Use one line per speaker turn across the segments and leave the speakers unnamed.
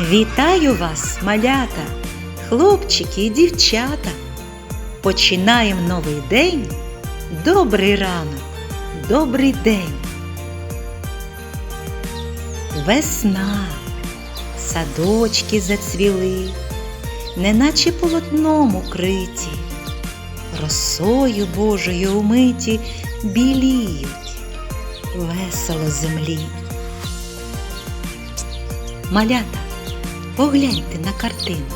Вітаю вас, малята, хлопчики і дівчата. Починаємо новий день. Добрий ранок, добрий день. Весна, садочки зацвіли, неначе полотном укриті, росою Божою умиті біліють, весело землі. Малята, погляньте на картину.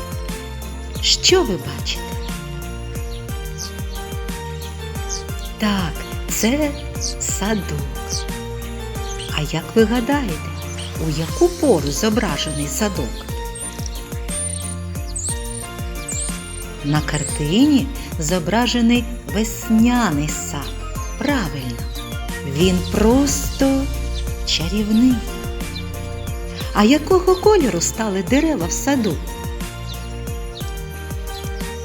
Що ви бачите? Так, це садок. А як ви гадаєте, у яку пору зображений садок? На картині зображений весняний сад. Правильно, він просто чарівний. А якого кольору стали дерева в саду?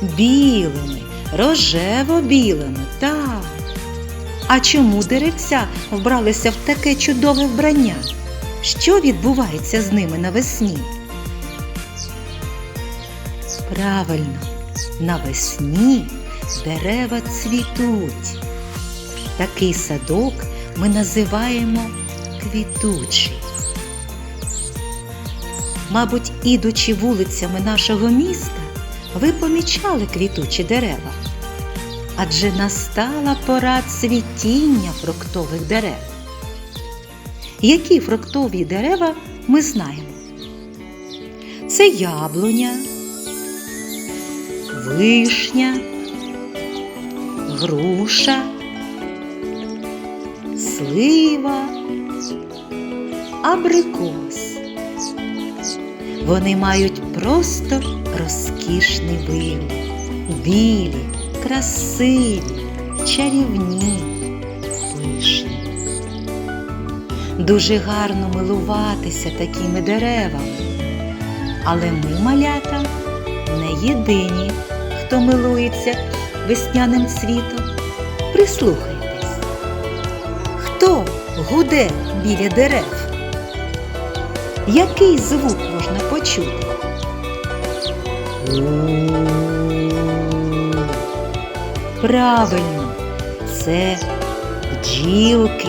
Білими, рожево-білими, так. А чому деревця вбралися в таке чудове вбрання? Що відбувається з ними навесні? Правильно, навесні дерева цвітуть. Такий садок ми називаємо квітучий. Мабуть, ідучи вулицями нашого міста, ви помічали квітучі дерева. Адже настала пора цвітіння фруктових дерев. Які фруктові дерева ми знаємо? Це яблуня, вишня, груша, слива, абрикос. Вони мають просто розкішний вигляд. Білі, красиві, чарівні, пишні. Дуже гарно милуватися такими деревами. Але ми, малята, не єдині, хто милується весняним цвітом. Прислухайтесь. Хто гуде біля дерев? Який звук можна почути? Правильно, це бджілки.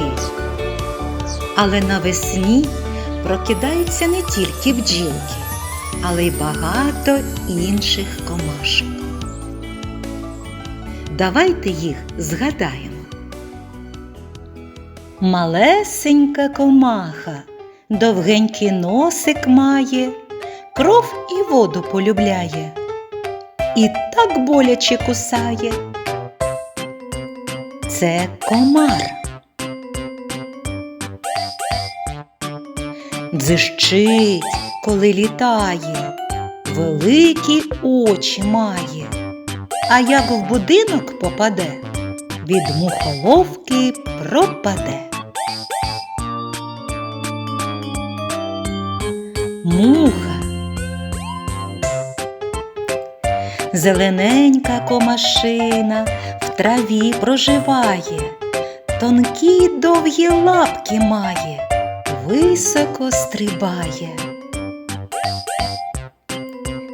Але навесні прокидаються не тільки бджілки, але й багато інших комашок. Давайте їх згадаємо. Малесенька комаха, довгенький носик має, кров і воду полюбляє, і так боляче кусає. Це комар. Дзищить, коли літає, великі очі має. А як в будинок попаде, від мухоловки пропаде. Муха. Зелененька комашина в траві проживає, тонкі довгі лапки має, високо стрибає.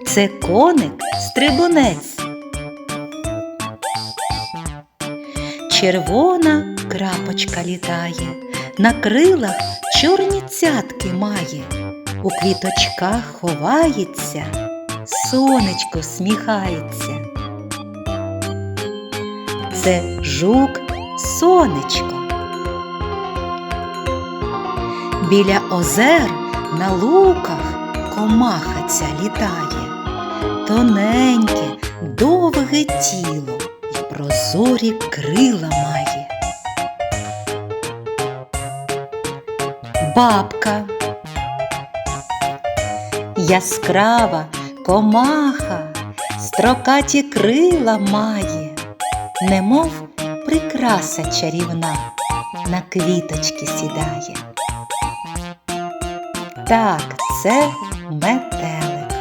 Це коник стрибунець. Червона крапочка літає, на крилах чорні цятки має, у квіточках ховається, сонечко всміхається. Це жук сонечко. Біля озер на луках комаха ця літає, тоненьке, довге тіло і прозорі крила має. Бабка яскрава комаха, строкаті крила має, немов прикраса чарівна на квіточки сідає. Так, це метелик.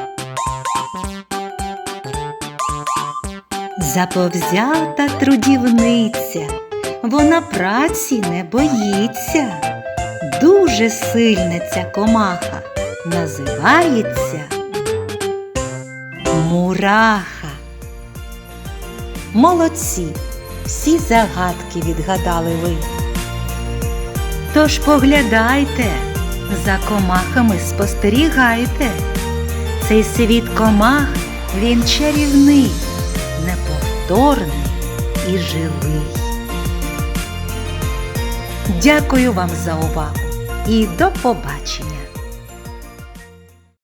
Заповзята трудівниця, вона праці не боїться. Дуже сильна ця комаха, називається мураха. Молодці, всі загадки відгадали ви. Тож поглядайте, за комахами спостерігайте. Цей світ комах, він чарівний, неповторний і живий. Дякую вам за увагу і до побачення!